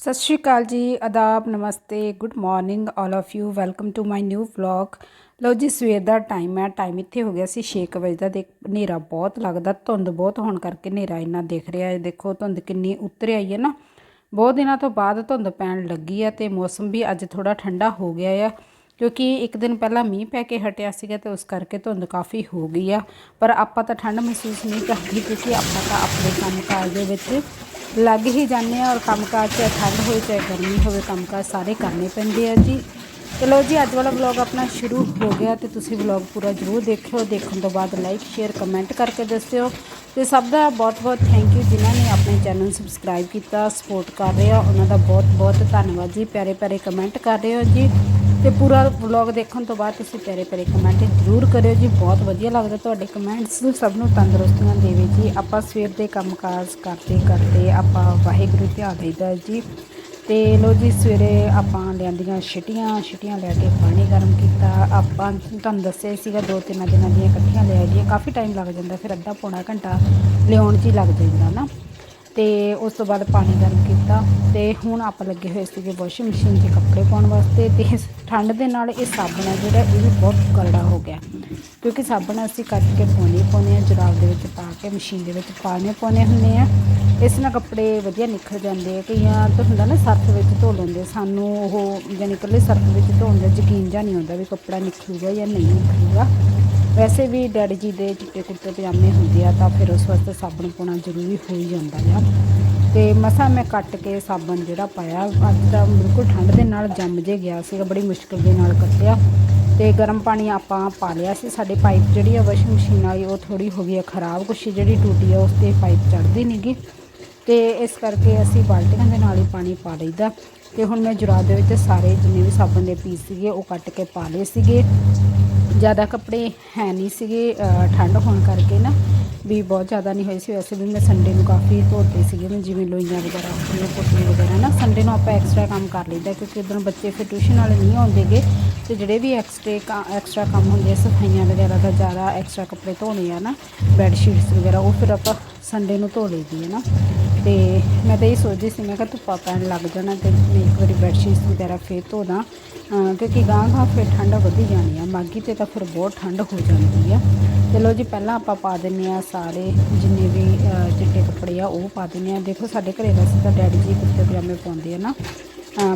ਸਤਿ ਸ਼੍ਰੀ ਅਕਾਲ ਜੀ ਆਦਾਬ ਨਮਸਤੇ, good morning all of you, welcome to my new vlog. ਲਓ ਜੀ, ਸਵੇਰ ਦਾ ਟਾਈਮ ਹੈ, ਟਾਈਮ ਇੱਥੇ ਹੋ ਗਿਆ ਸੀ 6 ਵਜੇ ਦਾ ਤੇ ਹਨੇਰਾ ਬਹੁਤ ਲੱਗਦਾ, ਧੁੰਦ ਬਹੁਤ ਹੋਣ ਕਰਕੇ ਹਨੇਰਾ ਇੰਨਾ ਦਿਖ ਰਿਹਾ ਹੈ, ਦੇਖੋ ਧੁੰਦ ਕਿੰਨੀ ਉਤਰ ਆਈ ਹੈ ਨਾ। ਬਹੁਤ ਦਿਨਾਂ ਤੋਂ ਬਾਅਦ ਧੁੰਦ ਪੈਣ ਲੱਗੀ ਹੈ ਤੇ ਮੌਸਮ ਵੀ ਅੱਜ ਥੋੜਾ ਠੰਡਾ ਹੋ ਗਿਆ ਆ, ਕਿਉਂਕਿ ਇੱਕ ਦਿਨ ਪਹਿਲਾਂ ਮੀਂਹ ਪੈ ਕੇ ਹਟਿਆ ਸੀਗਾ ਤੇ ਉਸ ਕਰਕੇ ਧੁੰਦ ਕਾਫੀ ਹੋ ਗਈ ਆ। ਪਰ ਆਪਾਂ ਤਾਂ ਠੰਡ ਮਹਿਸੂਸ ਨਹੀਂ ਕਰਦੇ, ਕਿਉਂਕਿ ਆਪਾਂ ਤਾਂ ਆਪਣੇ ਕੰਮਕਾਜ ਦੇ ਵਿੱਚ ਲੱਗ ਹੀ ਜਾਂਦੇ ਆ ਔਰ ਕੰਮਕਾਜ ਚਾਹੇ ਠੰਡ ਹੋਵੇ, ਚਾਹੇ ਗਰਮੀ ਹੋਵੇ ਕੰਮਕਾਜ ਸਾਰੇ ਕਰਨੇ ਪੈਂਦੇ ਆ ਜੀ। ਚਲੋ ਜੀ, ਅੱਜ ਵਾਲਾ ਵਲੌਗ ਆਪਣਾ ਸ਼ੁਰੂ ਹੋ ਗਿਆ ਤੇ ਤੁਸੀਂ ਵਲੌਗ ਪੂਰਾ ਜ਼ਰੂਰ ਦੇਖਿਓ। ਦੇਖਣ ਤੋਂ ਬਾਅਦ ਲਾਈਕ ਸ਼ੇਅਰ ਕਮੈਂਟ ਕਰਕੇ ਦੱਸਿਓ। ਤੇ ਸਭ ਦਾ ਬਹੁਤ ਬਹੁਤ ਥੈਂਕ ਯੂ ਜਿਨ੍ਹਾਂ ਨੇ ਆਪਣੇ ਚੈਨਲ ਨੂੰ ਸਬਸਕ੍ਰਾਈਬ ਕੀਤਾ ਸਪੋਰਟ ਕਰ ਰਹੇ ਆ। ਉਹਨਾਂ ਦਾ ਬਹੁਤ ਬਹੁਤ ਧੰਨਵਾਦ ਜੀ। ਪਿਆਰੇ ਪਿਆਰੇ ਕਮੈਂਟ ਕਰ ਰਹੇ ਹੋ ਜੀ। ਤੇ ਪੂਰਾ ਵਲੌਗ ਦੇਖਣ ਤੋਂ ਬਾਅਦ ਤੁਸੀਂ ਪਿਆਰੇ ਪਿਆਰੇ ਕਮੈਂਟ ਜ਼ਰੂਰ ਕਰਿਓ ਜੀ। ਬਹੁਤ ਵਧੀਆ ਲੱਗਦਾ ਤੁਹਾਡੇ ਕਮੈਂਟਸ ਸਭ ਨੂੰ ਤੰਦਰੁਸਤੀਆਂ ਦੇਵੇ ਜੀ। ਆਪਾਂ ਸਵੇਰ ਦੇ ਕੰਮਕਾਜ ਕਰਦੇ ਕਰਦੇ ਆਪਾਂ ਵਾਹਿਗੁਰੂ ਧਿਆਨ ਦੇਈਦਾ ਜੀ। ਤੇ ਲੋ ਜੀ, ਸਵੇਰੇ ਆਪਾਂ ਲਿਆਂਦੀਆਂ ਛਿਟੀਆਂ ਛਿਟੀਆਂ ਲੈ ਕੇ ਪਾਣੀ ਗਰਮ ਕੀਤਾ। ਆਪਾਂ ਤੁਹਾਨੂੰ ਦੱਸਿਆ ਸੀਗਾ, ਦੋ ਤਿੰਨ ਦਿਨਾਂ ਦੀਆਂ ਇਕੱਠੀਆਂ ਲੈ ਆਈਆਂ। ਕਾਫੀ ਟਾਈਮ ਲੱਗ ਜਾਂਦਾ, ਫਿਰ ਅੱਧਾ ਪੌਣਾ ਘੰਟਾ ਲਿਆਉਣ 'ਚ ਹੀ ਲੱਗ ਜਾਂਦਾ ਨਾ। ਤੇ ਉਸ ਤੋਂ ਬਾਅਦ ਪਾਣੀ ਗਰਮ ਕੀਤਾ ਤੇ ਹੁਣ ਆਪਾਂ ਲੱਗੇ ਹੋਏ ਸੀਗੇ ਵਾਸ਼ਿੰਗ ਮਸ਼ੀਨ 'ਚ ਕੱਪੜੇ ਪਾਉਣ ਵਾਸਤੇ ਤੇ ਇਸ ਠੰਡ ਦੇ ਨਾਲ ਇਹ ਸਾਬਣ ਹੈ ਜਿਹੜਾ ਇਹ ਵੀ ਬਹੁਤ ਕਰੜਾ ਹੋ ਗਿਆ। ਕਿਉਂਕਿ ਸਾਬਣ ਅਸੀਂ ਕੱਟ ਕੇ ਪਾਉਣੇ ਪਾਉਣੇ ਆ, ਜੁਰਾਬ ਦੇ ਵਿੱਚ ਪਾ ਕੇ, ਮਸ਼ੀਨ ਦੇ ਵਿੱਚ ਪਾਉਣੇ ਪਾਉਣੇ ਹੁੰਦੇ ਆ। ਇਸ ਨਾਲ ਕੱਪੜੇ ਵਧੀਆ ਨਿਖਰ ਜਾਂਦੇ ਆ, ਕਈਆਂ ਤਾਂ ਹੁੰਦਾ ਨਾ ਸਰਫ ਵਿੱਚ ਧੋ ਲੈਂਦੇ ਸਾਨੂੰ ਉਹ ਜਾਨੀ ਇਕੱਲੇ ਸਰਫ ਵਿੱਚ ਧੋਣ ਦਾ ਯਕੀਨ ਜਾਂ ਨਹੀਂ ਹੁੰਦਾ ਵੀ ਕੱਪੜਾ ਨਿਖਰੂਗਾ ਜਾਂ ਨਹੀਂ ਨਿਖਰੂਗਾ। ਵੈਸੇ ਵੀ ਡੈਡੀ ਜੀ ਦੇ ਚਿੱਟੇ ਕੁੜਤੇ ਪਜਾਮੇ ਹੁੰਦੇ ਆ ਤਾਂ ਫਿਰ ਉਸ ਵਾਸਤੇ ਸਾਬਣ ਪਾਉਣਾ ਜ਼ਰੂਰੀ ਹੋ ਹੀ ਜਾਂਦਾ ਆ। ਤੇ ਮਸਾ ਮੈਂ ਕੱਟ ਕੇ ਸਾਬਣ ਜਿਹੜਾ ਪਾਇਆ, ਅੱਜ ਤਾਂ ਬਿਲਕੁਲ ਠੰਡ ਦੇ ਨਾਲ ਜੰਮ ਜੇ ਗਿਆ ਸੀਗਾ, ਬੜੀ ਮੁਸ਼ਕਲ ਦੇ ਨਾਲ ਕੱਟਿਆ। ਤੇ ਗਰਮ ਪਾਣੀ ਆਪਾਂ ਪਾ ਲਿਆ ਸੀ, ਸਾਡੇ ਪਾਈਪ ਜਿਹੜੀ ਆ ਵਾਸ਼ਿੰਗ ਮਸ਼ੀਨ ਵਾਲੀ ਉਹ ਥੋੜੀ ਹੋ ਗਈ ਆ ਖਰਾਬ, ਕੁਛ ਜਿਹੜੀ ਟੂਟੀ ਆ ਉਸ ਤੇ ਪਾਈਪ ਚੜਦੀ ਨਹੀਂਗੀ ਤੇ ਇਸ ਕਰਕੇ ਅਸੀਂ ਬਾਲਟੀਆਂ ਦੇ ਨਾਲ ਹੀ ਪਾਣੀ ਪਾ ਲਈਦਾ ਤੇ ਹੁਣ ਮੈਂ ਜੁਰਾਬ ਦੇ ਵਿੱਚ ਸਾਰੇ ਜਿੰਨੇ ਵੀ ਸਾਬਣ ਦੇ ਪੀਸ ਸੀਗੇ ਉਹ ਕੱਟ ਕੇ ਪਾ ਲਏ ਸੀਗੇ। ਜ਼ਿਆਦਾ ਕੱਪੜੇ ਹੈ ਨਹੀਂ ਸੀਗੇ ਠੰਡ ਹੋਣ ਕਰਕੇ ਨਾ ਵੀ ਬਹੁਤ ਜ਼ਿਆਦਾ ਨਹੀਂ ਹੋਏ ਸੀ। ਵੈਸੇ ਵੀ ਮੈਂ ਸੰਡੇ ਨੂੰ ਕਾਫੀ ਧੋਤੇ ਸੀਗੇ ਮੈਂ, ਜਿਵੇਂ ਲੋਈਆਂ ਵਗੈਰਾ ਹੁੰਦੀਆਂ ਕੋਟੀਆਂ ਵਗੈਰਾ ਨਾ ਸੰਡੇ ਨੂੰ ਆਪਾਂ ਐਕਸਟਰਾ ਕੰਮ ਕਰ ਲਈਦਾ ਕਿਉਂਕਿ ਉਦੋਂ ਬੱਚੇ ਫਿਰ ਟਿਊਸ਼ਨ ਵਾਲੇ ਨਹੀਂ ਆਉਂਦੇਗੇ ਤੇ ਜਿਹੜੇ ਵੀ ਐਕਸਟਰਾ ਐਕਸਟਰਾ ਕੰਮ ਹੁੰਦੇ ਆ, ਸਫਾਈਆਂ ਵਗੈਰਾ ਦਾ ਜ਼ਿਆਦਾ ਐਕਸਟਰਾ ਕੱਪੜੇ ਧੋਣੇ ਆ ਨਾ ਬੈੱਡ ਸ਼ੀਟਸ ਵਗੈਰਾ, ਉਹ ਫਿਰ ਆਪਾਂ ਸੰਡੇ ਨੂੰ ਧੋ ਲਈਦੀ ਹੈ ਨਾ। ਤੇ ਮੈਂ ਤਾਂ ਇਹ ਸੋਚਦੀ ਸੀ, ਮੈਂ ਕਿਹਾ ਧੁੱਪਾ ਪੈਣ ਲੱਗ ਜਾਣਾ ਤੇ ਮੈਂ ਇੱਕ ਵਾਰੀ ਬੈੱਡਸ਼ੀਟਸ ਵਗੈਰਾ ਫੇਰ ਧੋ ਦਾਂ। ਕਿਉਂਕਿ ਗਾਂ ਗਾਂ ਫਿਰ ਠੰਡ ਵਧੀ ਜਾਣੀ ਆ ਮਾਗੀ ਤੇ ਤਾਂ ਫਿਰ ਬਹੁਤ ਠੰਡ ਹੋ ਜਾਂਦੀ ਆ। ਚਲੋ ਜੀ, ਪਹਿਲਾਂ ਆਪਾਂ ਪਾ ਦਿੰਨੇ ਆ ਸਾਰੇ ਜਿੰਨੇ ਵੀ ਚਿੱਟੇ ਕੱਪੜੇ ਆ, ਉਹ ਪਾ ਦਿੰਨੇ ਆ ਦੇਖੋ ਸਾਡੇ ਘਰੇ ਵੈਸੇ ਤਾਂ ਡੈਡੀ ਜੀ ਕੁੱਤੇ ਪਜਾਮੇ ਪਾਉਂਦੇ ਆ ਨਾ।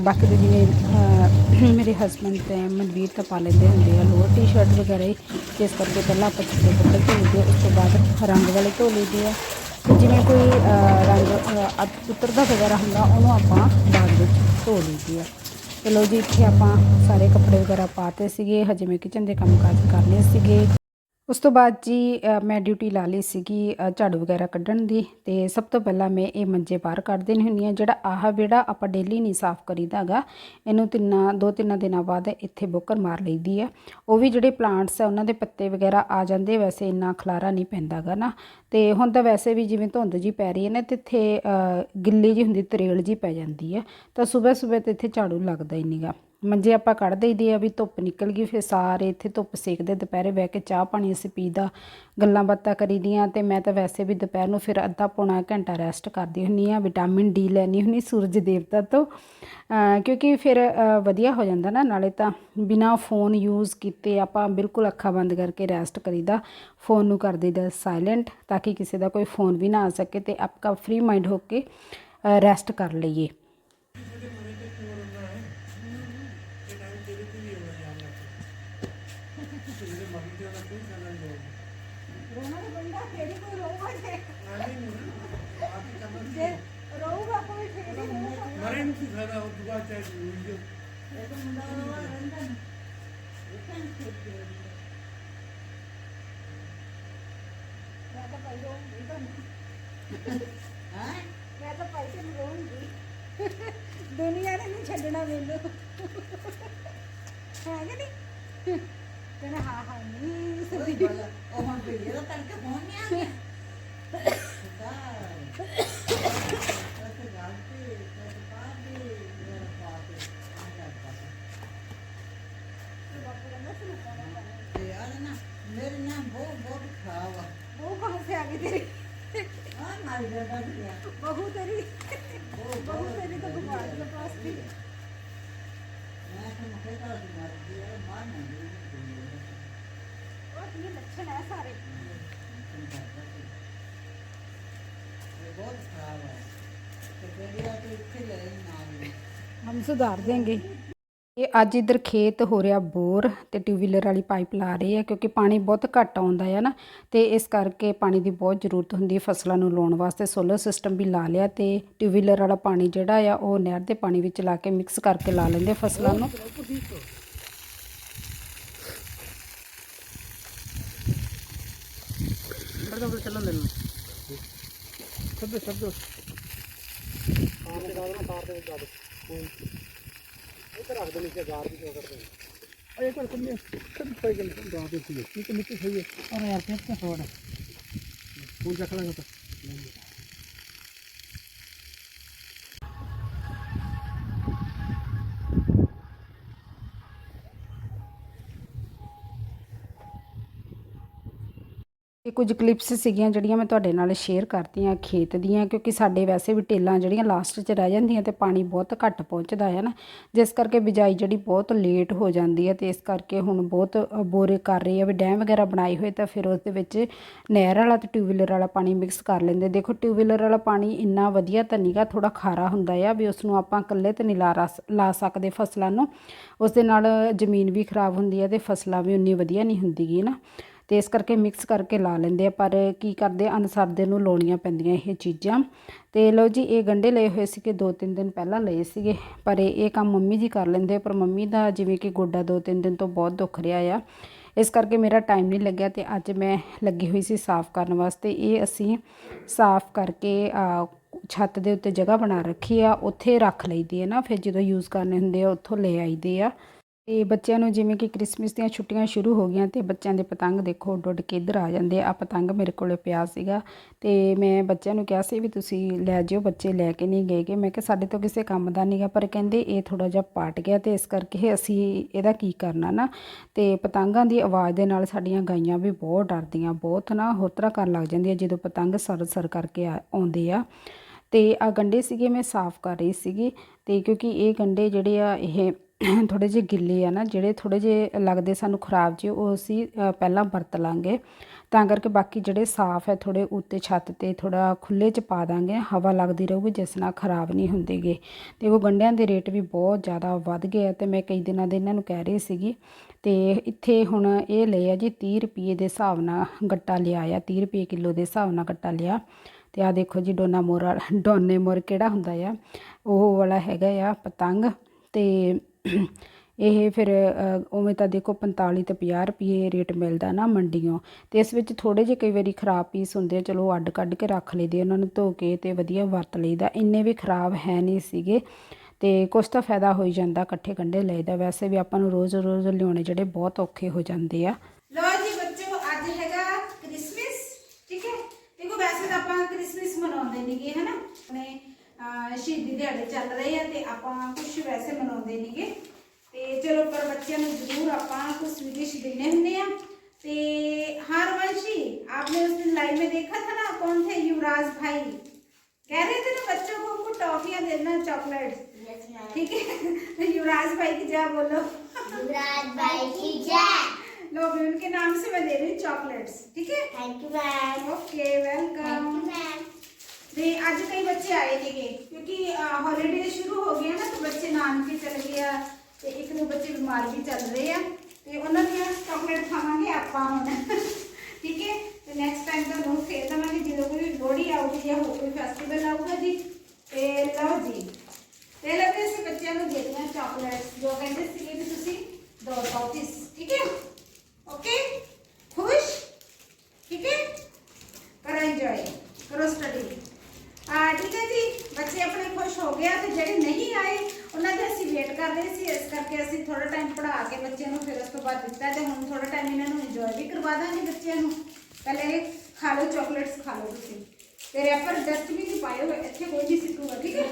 ਬਾਕੀ ਦੇ ਜਿਵੇਂ ਮੇਰੇ ਹਸਬੰਡ ਤੇ ਮਨਵੀਰ ਤਾਂ ਪਾ ਲੈਂਦੇ ਹੁੰਦੇ ਆ, ਲੋਅਰ ਟੀ-ਸ਼ਰਟ ਵਗੈਰਾ ਹੀ। ਇਸ ਕਰਕੇ ਪਹਿਲਾਂ ਆਪਾਂ ਚਿੱਟੇ ਕੱਪੜੇ ਧੋ ਲਈਦੇ ਉਸ ਤੋਂ ਬਾਅਦ ਰੰਗ ਵਾਲੇ ਧੋ ਲਈਦੇ ਆ। ਜਿਵੇਂ ਕੋਈ ਰੰਗ ਅਹ, ਉਤਰਦਾ ਵਗੈਰਾ ਹੁੰਦਾ ਉਹਨੂੰ ਆਪਾਂ ਬਾਅਦ ਵਿੱਚ ਧੋ ਲਈਦੇ ਆ ਚਲੋ ਜੀ ਇੱਥੇ ਆਪਾਂ ਸਾਰੇ ਕੱਪੜੇ ਵਗੈਰਾ ਪਾਤੇ ਸੀਗੇ ਹਜੇ ਮੈਂ ਕਿਚਨ ਦੇ ਕੰਮ ਕਾਜ ਕਰਨੇ ਸੀਗੇ। ਉਸ ਤੋਂ ਬਾਅਦ ਜੀ ਮੈਂ ਡਿਊਟੀ ਲਾ ਲਈ ਸੀਗੀ ਝਾੜੂ ਵਗੈਰਾ ਕੱਢਣ ਦੀ ਤੇ ਸਭ ਤੋਂ ਪਹਿਲਾਂ ਮੈਂ ਇਹ ਮੰਜੇ ਬਾਹਰ ਕੱਢ ਦੇਣੀ ਹੁੰਦੀ ਆ ਜਿਹੜਾ ਆਹ ਵਿਹੜਾ ਆਪਾਂ ਡੇਲੀ ਨਹੀਂ ਸਾਫ਼ ਕਰੀਦਾ ਹੈਗਾ ਇਹਨੂੰ ਤਿੰਨਾਂ, ਦੋ ਤਿੰਨਾਂ ਦਿਨਾਂ ਬਾਅਦ ਇੱਥੇ ਬੋਕਰ ਮਾਰ ਲਈਦੀ ਆ। ਉਹ ਵੀ ਜਿਹੜੇ ਪਲਾਂਟਸ ਆ, ਉਹਨਾਂ ਦੇ ਪੱਤੇ ਵਗੈਰਾ ਆ ਜਾਂਦੇ, ਵੈਸੇ ਇੰਨਾ ਖਲਾਰਾ ਨਹੀਂ ਪੈਂਦਾਗਾ ਨਾ। ਤੇ ਹੁਣ ਤਾਂ ਵੈਸੇ ਵੀ ਜਿਵੇਂ ਧੁੰਦ ਜੀ ਪੈ ਰਹੀ ਹੈ ਨਾ, ਤੇ ਇੱਥੇ ਗਿੱਲੀ ਜੀ ਹੁੰਦੀ, ਤਰੇਲ ਜੀ ਪੈ ਜਾਂਦੀ ਆ, ਤਾਂ ਸਵੇਰ ਸਵੇਰ ਤੇ ਇੱਥੇ ਝਾੜੂ ਲੱਗਦਾ ਹੀ ਨਹੀਂਗਾ ਮੰਜੇ ਆਪਾਂ ਕੱਢ ਦਈਦੇ ਆ ਵੀ ਧੁੱਪ ਨਿਕਲ ਗਈ, ਫਿਰ ਸਾਰੇ ਇੱਥੇ ਧੁੱਪ ਸੇਕਦੇ, ਦੁਪਹਿਰੇ ਬਹਿ ਕੇ ਚਾਹ ਪਾਣੀ ਅਸੀਂ ਪੀਦਾ, ਗੱਲਾਂ ਬਾਤਾਂ ਕਰੀਦੀਆਂ ਤੇ ਮੈਂ ਤਾਂ ਵੈਸੇ ਵੀ ਦੁਪਹਿਰ ਨੂੰ ਫਿਰ ਅੱਧਾ ਪੌਣਾ ਘੰਟਾ ਰੈਸਟ ਕਰਦੀ ਹੁੰਨੀ ਆ ਵਿਟਾਮਿਨ ਡੀ ਲੈਣੀ ਹੁੰਨੀ ਸੂਰਜ ਦੇਵਤਾ ਤੋਂ। ਕਿਉਂਕਿ ਫਿਰ ਵਧੀਆ ਹੋ ਜਾਂਦਾ ਨਾ, ਨਾਲੇ ਤਾਂ ਬਿਨਾ ਫੋਨ ਯੂਜ਼ ਕੀਤੇ ਆਪਾਂ ਬਿਲਕੁਲ ਅੱਖਾਂ ਬੰਦ ਕਰਕੇ ਰੈਸਟ ਕਰੀਦਾ ਫੋਨ ਨੂੰ ਕਰ ਦਈਦਾ ਸਾਇਲੈਂਟ ਤਾਂ ਕਿ ਕਿਸੇ ਦਾ ਕੋਈ ਫੋਨ ਵੀ ਨਾ ਆ ਸਕੇ ਤੇ ਆਪਕਾ ਫ੍ਰੀ ਮਾਈਂਡ ਹੋ ਕੇ ਰੈਸਟ ਕਰ ਲਈਏ। ਮਰੇ ਨੂੰ ਕੀ ਫਾਇਦਾ ਉਹ ਦੁਆ ਚਾਹੇ ਵੀਡੀਓ ਮੈਂ ਤਾਂ ਪੈਸੇ ਮਰਵਾਉਂਗੀ ਦੁਨੀਆ ਨੇ ਨਹੀਂ ਛੱਡਣਾ ਮੈਨੂੰ ਹੈ ਕਿ ਨਹੀਂ? ਕਹਿੰਦਾ ਹਾਂ ਹਾਂ ਨਹੀਂ ਸਦੀ ਉਹ ਹੁਣ ਵੀਡੀਓ ਦਾ ਤੜਕੇ ਫੋਨ ਨਹੀਂ ਆ ਗਿਆ। ਮੇਰੇ ਨਾਲ ਬਹੁਤ ਬਹੁਤ ਖਾਵਾ ਬਹੁਤ ਪਾਸੇ ਆ ਗਈ ਤੇਰੀ। ਆ ਮਾਰੀ ਦਾ ਬਣ ਗਿਆ। ਬਹੂ ਤੇਰੀ। ਬਹੂ ਤੇਰੀ ਤਾਂ ਘੁਮਾਰ ਦੇ ਪਾਸ ਦੀ ਮੈਂ ਤਾਂ ਮੁਖੇ ਤਾਂ ਮਾਰ ਦੀ ਮਾਰ ਨਹੀਂ ਹਮ ਸੁਧਾਰ ਦੇਂਗੇ ਇਹ ਅੱਜ ਇਧਰ ਖੇਤ ਹੋ ਰਿਹਾ ਬੋਰ ਤੇ ਟਿਊਬ ਵਾਲੀ ਪਾਈਪ ਲਾ ਰਹੀ ਹੈ ਕਿਉਂਕਿ ਪਾਣੀ ਬਹੁਤ ਘੱਟ ਆਉਂਦਾ ਹੈ ਨਾ। ਤੇ ਇਸ ਕਰਕੇ ਪਾਣੀ ਦੀ ਬਹੁਤ ਜ਼ਰੂਰਤ ਹੁੰਦੀ ਹੈ ਫਸਲਾਂ ਨੂੰ ਲਾਉਣ ਵਾਸਤੇ। ਸੋਲਰ ਸਿਸਟਮ ਵੀ ਲਾ ਲਿਆ ਤੇ ਟਿਊਬ ਵਾਲਾ ਪਾਣੀ ਜਿਹੜਾ ਆ ਉਹ ਨਹਿਰ ਦੇ ਪਾਣੀ ਵਿੱਚ ਲਾ ਕੇ ਮਿਕਸ ਕਰਕੇ ਲਾ ਲੈਂਦੇ ਫਸਲਾਂ ਨੂੰ। ਬੜਾ ਬੜਾ ਚੱਲਣ ਦੇਣਾ ਸਭ ਸਭ ਕਾਰ ਦੇ ਨਾਲ ਕਾਰ ਦੇ ਵਿੱਚ ਜਾ ਦੋ ਇਹ ਤਾਂ ਰੱਖ ਦੇਣੀ ਸੀ ਗਾਰ ਦੀ ਚੋਕਰ ਤੇ। ਅਰੇ ਇੱਕ ਵਾਰ ਕੰਨੇ ਸਭ ਪਈ ਗੱਲ ਗਾਰ ਦੇ ਸੀ ਹੈ ਮਿੱਟੀ ਸਹੀ ਹੈ ਅਰੇ ਯਾਰ ਫਿਰ ਤਾਂ ਥੋੜਾ ਹੁਣ ਚੱਕ ਲਾਂਗੇ ਕੁਝ ਕਲਿੱਪਸ ਸੀਗੀਆਂ ਜਿਹੜੀਆਂ ਮੈਂ ਤੁਹਾਡੇ ਨਾਲ ਸ਼ੇਅਰ ਕਰਤੀਆਂ ਖੇਤ ਦੀਆਂ, ਕਿਉਂਕਿ ਸਾਡੇ ਵੈਸੇ ਵੀ ਟੇਲਾਂ ਜਿਹੜੀਆਂ ਲਾਸਟ 'ਚ ਰਹਿ ਜਾਂਦੀਆਂ ਤੇ ਪਾਣੀ ਬਹੁਤ ਘੱਟ ਪਹੁੰਚਦਾ ਹੈ ਨਾ। ਜਿਸ ਕਰਕੇ ਬਿਜਾਈ ਜਿਹੜੀ ਬਹੁਤ ਲੇਟ ਹੋ ਜਾਂਦੀ ਹੈ ਤੇ ਇਸ ਕਰਕੇ ਹੁਣ ਬਹੁਤ ਬੋਰੇ ਕਰ ਰਹੇ ਆ ਵੀ ਡੈਮ ਵਗੈਰਾ ਬਣਾਏ ਹੋਏ ਤਾਂ ਫਿਰ ਉਸ ਦੇ ਵਿੱਚ ਨਹਿਰ ਵਾਲਾ ਤੇ ਟਿਊਬਵੈਲਰ ਵਾਲਾ ਪਾਣੀ ਮਿਕਸ ਕਰ ਲੈਂਦੇ। ਦੇਖੋ ਟਿਊਬਵੈਲਰ ਵਾਲਾ ਪਾਣੀ ਇੰਨਾ ਵਧੀਆ ਤਾਂ ਨੀਗਾ ਥੋੜਾ ਖਾਰਾ ਹੁੰਦਾ ਆ ਵੀ ਉਸ ਨੂੰ ਆਪਾਂ ਇਕੱਲੇ ਤੇ ਨਹੀਂ ਲਾ ਰਸ, ਲਾ ਸਕਦੇ ਫਸਲਾਂ ਨੂੰ। ਉਸ ਦੇ ਨਾਲ ਜ਼ਮੀਨ ਵੀ ਖਰਾਬ ਹੁੰਦੀ ਹੈ ਤੇ ਫਸਲਾਂ ਵੀ ਉਨੀ ਵਧੀਆ ਨਹੀਂ ਹੁੰਦੀਗੀ ਨਾ। ਤੇ ਇਸ ਕਰਕੇ ਮਿਕਸ ਕਰਕੇ ਲਾ ਲੈਂਦੇ ਆ ਪਰ ਕੀ ਕਰਦੇ ਆ, ਅਨਸਰ ਦੇ ਨੂੰ ਲਾਉਣੀਆਂ ਪੈਂਦੀਆਂ ਇਹ ਚੀਜ਼ਾਂ। ਤੇ ਲਓ ਜੀ ਇਹ ਗੰਡੇ ਲਏ ਹੋਏ ਸੀ ਕਿ ਦੋ ਤਿੰਨ ਦਿਨ ਪਹਿਲਾਂ ਲਏ ਸੀਗੇ। ਪਰ ਇਹ ਕੰਮ ਮੰਮੀ ਜੀ ਕਰ ਲੈਂਦੇ ਪਰ ਮੰਮੀ ਦਾ ਜਿਵੇਂ ਕਿ ਗੋਡਾ ਦੋ ਤਿੰਨ ਦਿਨ ਤੋਂ ਬਹੁਤ ਦੁੱਖ ਰਿਹਾ ਆ। ਇਸ ਕਰਕੇ ਮੇਰਾ ਟਾਈਮ ਨਹੀਂ ਲੱਗਿਆ ਤੇ ਅੱਜ ਮੈਂ ਲੱਗੀ ਹੋਈ ਸੀ ਸਾਫ਼ ਕਰਨ ਵਾਸਤੇ। ਇਹ ਅਸੀਂ ਸਾਫ਼ ਕਰਕੇ ਛੱਤ ਦੇ ਉੱਤੇ ਜਗ੍ਹਾ ਬਣਾ ਰੱਖੀ ਆ ਉੱਥੇ ਰੱਖ ਲਈਦੀ ਹੈ ਨਾ ਫਿਰ ਜਦੋਂ ਯੂਜ਼ ਕਰਨੇ ਹੁੰਦੇ ਆ ਉੱਥੋਂ ਲੈ ਆਈਦੇ ਆ। ਤੇ ਬੱਚਿਆਂ ਨੂੰ ਜਿਵੇਂ ਕਿ ਕ੍ਰਿਸਮਸ ਦੀਆਂ ਛੁੱਟੀਆਂ ਸ਼ੁਰੂ ਹੋ ਗਈਆਂ ਤੇ ਬੱਚਿਆਂ ਦੇ ਪਤੰਗ ਦੇਖੋ ਉੱਡ ਉੱਡ ਕੇ ਇੱਧਰ ਆ ਜਾਂਦੇ ਆ। ਆਹ ਪਤੰਗ ਮੇਰੇ ਕੋਲੇ ਪਿਆ ਸੀਗਾ ਤੇ ਮੈਂ ਬੱਚਿਆਂ ਨੂੰ ਕਿਹਾ ਸੀ ਵੀ ਤੁਸੀਂ ਲੈ ਜਿਓ, ਬੱਚੇ ਲੈ ਕੇ ਨਹੀਂ ਗਏਗੇ ਮੈਂ ਕਿਹਾ ਸਾਡੇ ਤੋਂ ਕਿਸੇ ਕੰਮ ਦਾ ਨਹੀਂਗਾ ਪਰ ਕਹਿੰਦੇ ਇਹ ਥੋੜਾ ਜਿਹਾ ਪਾਟ ਗਿਆ ਤੇ ਇਸ ਕਰਕੇ ਅਸੀਂ ਇਹਦਾ ਕੀ ਕਰਨਾ ਨਾ। ਤੇ ਪਤੰਗਾਂ ਦੀ ਆਵਾਜ਼ ਦੇ ਨਾਲ ਸਾਡੀਆਂ ਗਾਈਆਂ ਵੀ ਬਹੁਤ ਡਰਦੀਆਂ, ਬਹੁਤ ਨਾ ਹੋਤਰਾ ਕਰਨ ਲੱਗ ਜਾਂਦੀਆਂ ਜਦੋਂ ਪਤੰਗ ਸਰ ਸਰ ਕਰਕੇ ਆ- ਆਉਂਦੇ ਆ। ਤੇ ਆ ਗੰਡੇ ਸੀਗੇ, ਮੈਂ ਸਾਫ਼ ਕਰ ਰਹੀ ਸੀਗੀ ਤੇ ਕਿਉਂਕਿ ਇਹ ਗੰਡੇ ਜਿਹੜੇ ਆ, ਇਹ ਥੋੜੇ ਜਿਹੇ ਗਿੱਲੇ ਆ ਨਾ, ਜਿਹੜੇ ਥੋੜ੍ਹੇ ਜਿਹੇ ਲੱਗਦੇ ਸਾਨੂੰ ਖਰਾਬ ਜੇ, ਉਹ ਅਸੀਂ ਪਹਿਲਾਂ ਵਰਤ ਲਾਂਗੇ। ਤਾਂ ਕਰਕੇ ਬਾਕੀ ਜਿਹੜੇ ਸਾਫ਼ ਹੈ, ਥੋੜ੍ਹੇ ਉੱਤੇ ਛੱਤ ਤੇ ਥੋੜਾ ਖੁੱਲੇ ਚ ਪਾ ਦਾਂਗੇ, ਹਵਾ ਲੱਗਦੀ ਰਹੂਗੀ ਜਿਸ ਨਾਲ ਖਰਾਬ ਨਹੀਂ ਹੁੰਦੇਗੇ। ਤੇ ਉਹ ਗੰਡਿਆਂ ਦੇ ਰੇਟ ਵੀ ਬਹੁਤ ਜ਼ਿਆਦਾ ਵੱਧ ਗਏ ਆ, ਤੇ ਮੈਂ ਕਈ ਦਿਨਾਂ ਦੇ ਇਹਨਾਂ ਨੂੰ ਕਹਿ ਰਹੀ ਸੀਗੀ। ਤੇ ਇੱਥੇ ਹੁਣ ਇਹ ਲਏ ਆ ਜੀ 30 ਰੁਪਏ ਦੇ ਹਿਸਾਬ ਨਾਲ ਗੱਟਾ ਲਿਆ ਆ 30 ਰੁਪਏ ਕਿਲੋ ਦੇ ਹਿਸਾਬ ਨਾਲ ਗੱਟਾ ਲਿਆ। ਤੇ ਆ ਦੇਖੋ ਜੀ, ਡੋਨਾ ਮੋਰ ਵਾਲਾ- ਡੋਨੇ ਮੋਰ ਕਿਹੜਾ ਹੁੰਦਾ ਆ? ਉਹ ਵਾਲਾ ਹੈਗਾ ਆ ਪਤੰਗ। ਤੇ ਇਹ ਫਿਰ ਉਵੇਂ ਤਾਂ ਦੇਖੋ 45 ਤੇ 50 ਰੁਪਏ ਰੇਟ ਮਿਲਦਾ ਨਾ ਮੰਡੀੋਂ ਤੇ ਇਸ ਵਿੱਚ ਥੋੜੇ ਜਿਹੇ ਕਈ ਵਾਰੀ ਖਰਾਬ ਪੀਸ ਹੁੰਦੇ ਆ, ਚਲੋ ਅੱਡ ਕੱਢ ਕੇ ਰੱਖ ਲਈਦੇ ਉਹਨਾਂ ਨੂੰ ਧੋ ਕੇ ਤੇ ਵਧੀਆ ਵਰਤ ਲਈਦਾ। ਇੰਨੇ ਵੀ ਖਰਾਬ ਹੈ ਨਹੀਂ ਸੀਗੇ। ਤੇ ਕੁਛ ਤਾਂ ਫਾਇਦਾ ਹੋਈ ਜਾਂਦਾ, ਇਕੱਠੇ ਕੰਡੇ ਲਈਦਾ ਵੈਸੇ ਵੀ ਆਪਾਂ ਨੂੰ ਰੋਜ਼-ਰੋਜ਼ ਲਿਆਉਣੇ ਜਿਹੜੇ ਬਹੁਤ ਔਖੇ ਹੋ ਜਾਂਦੇ ਆ। ਲੋ ਜੀ ਬੱਚੋ, ਅੱਜ ਹੈਗਾ ਕ੍ਰਿਸਮਸ ਠੀਕ ਹੈ? ਦੇਖੋ ਵੈਸੇ ਤਾਂ ਆਪਾਂ ਕ੍ਰਿਸਮਸ ਮਨਾਉਂਦੇ ਨਹੀਂਗੇ ਹਨਾ? ਆਪਣੇ ਸ਼ਹੀਦੀ ਦਿਹਾੜੇ ਚੱਲ ਰਹੇ ਆ ਤੇ ਆਪਾਂ ਕੁਝ ਵੈਸੇ ਮਨਾਉਂਦੇ ਨਹੀਂਗੇ ਤੇ ਚਲੋ ਪਰ ਬੱਚਿਆਂ ਨੂੰ ਜ਼ਰੂਰ ਆਪਾਂ ਕੁਝ ਸਵੀਡਿਸ਼ ਦੇਣੇ ਹੁੰਦੇ ਆ ਤੇ हाँ रवंशी आपने उस दिन लाइव में देखा था ना कौन थे युवराज भाई कह रहे थे ना बच्चों को उनको टॉफियां देना चॉकलेट ठीक है युवराज भाई की जय बोलो युवराज भाई की जय लो अभी उनके नाम से मैं दे रही हूँ चॉकलेट्स ठीक है thank you ma'am okay welcome thank you ma'am ਤੇ ਅੱਜ ਕਈ ਬੱਚੇ ਆਏ ਸੀਗੇ ਕਿਉਂਕਿ ਹੌਲੀਡੇ ਸ਼ੁਰੂ ਹੋ ਗਏ ਨਾ, ਤਾਂ ਬੱਚੇ ਨਾਨਕੇ ਚਲੇ ਗਏ ਆ, ਤੇ ਇੱਕ ਦੋ ਬੱਚੇ ਬਿਮਾਰ ਵੀ ਚੱਲ ਰਹੇ ਆ, ਤੇ ਉਹਨਾਂ ਦੀਆਂ ਚਾਕਲੇਟ ਖਾਵਾਂਗੇ ਆਪਾਂ ਹੁਣ। ਠੀਕ ਹੈ? ਤੇ ਨੈਕਸਟ ਟਾਈਮ ਤੁਹਾਨੂੰ ਫੇਰ ਦਵਾਂਗੇ ਜਦੋਂ ਕੋਈ ਲੋਹੜੀ ਆਊਗੀ ਜਾਂ ਹੋਰ ਕੋਈ ਫੈਸਟੀਵਲ ਆਊਗਾ ਜੀ, ਤੇ ਲਓ ਜੀ। ਤੇ ਲੱਗੇ ਅਸੀਂ ਬੱਚਿਆਂ ਨੂੰ ਦੇ ਦਿਆਂ ਚਾਕਲੇਟਸ ਜੋ ਕਹਿੰਦੇ ਸੀਗੇ ਵੀ ਤੁਸੀਂ ਦੋ ਲਓ ਚਾਕਲੇਟਸ ਖਾ ਲਓ ਤੁਸੀਂ ਤੇ ਰੈਪਰ ਡਸਟਬਿਨ ਹੀ ਪਾਇਓ ਇੱਥੇ ਕੋਈ ਨਹੀਂ ਸਿੱਟੂਗਾ ਠੀਕ ਹੈ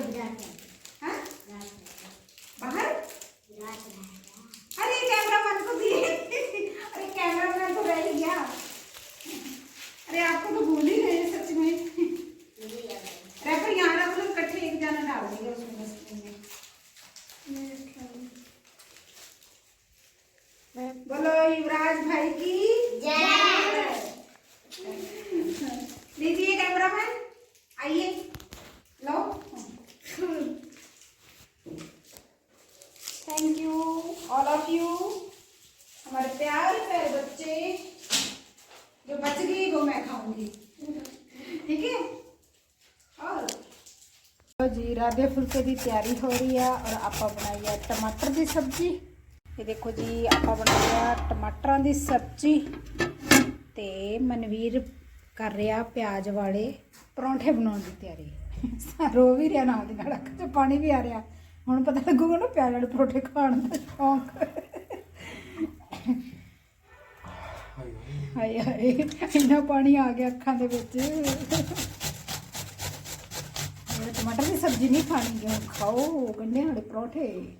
ਹਾਂ ਬਾਹਰ अरे कैमरामैन को दिए अरे कैमरामैन तो रह ही गया अरे आपको तो भूल ही गए सच में रैपर यहाँ रख लो इकट्ठे एक जाना डाल देगा उसमें डस्टबिन में बोलो युवराज भाई की ਲਓ ਜੀ ਰਾਦੇ ਫੁਲਕੇ ਦੀ ਤਿਆਰੀ ਹੋ ਰਹੀ ਆ ਔਰ ਆਪਾਂ ਬਣਾਈ ਆ ਟਮਾਟਰ ਦੀ ਸਬਜ਼ੀ। ਇਹ ਦੇਖੋ ਜੀ ਆਪਾਂ ਬਣਾਈ ਆ ਟਮਾਟਰਾਂ ਦੀ ਸਬਜ਼ੀ ਤੇ ਮਨਵੀਰ ਕਰ ਰਿਹਾ ਪਿਆਜ਼ ਵਾਲੇ ਪਰੌਂਠੇ ਬਣਾਉਣ ਦੀ ਤਿਆਰੀ। ਰੋ ਵੀ ਰਿਹਾ ਨਾਲ ਦੀ ਨਾਲ ਅੱਖ 'ਚ ਪਾਣੀ ਵੀ ਆ ਰਿਹਾ। ਹੁਣ ਪਤਾ ਲੱਗੂਗਾ ਨਾ ਪਿਆਜ਼ ਵਾਲੇ ਪਰੌਂਠੇ ਖਾਣ ਦਾ ਸ਼ੌਂਕ। ਹਾਏ ਹਾਏ ਇੰਨਾ ਪਾਣੀ ਆ ਗਿਆ ਅੱਖਾਂ ਦੇ ਵਿੱਚ। ਟਮਾਟਰ ਦੀ ਸਬਜ਼ੀ ਨਹੀਂ ਖਾਣੀ ਗੀ, ਖਾਓ ਗੰਢਿਆਂ ਵਾਲੇ ਪਰੌਂਠੇ।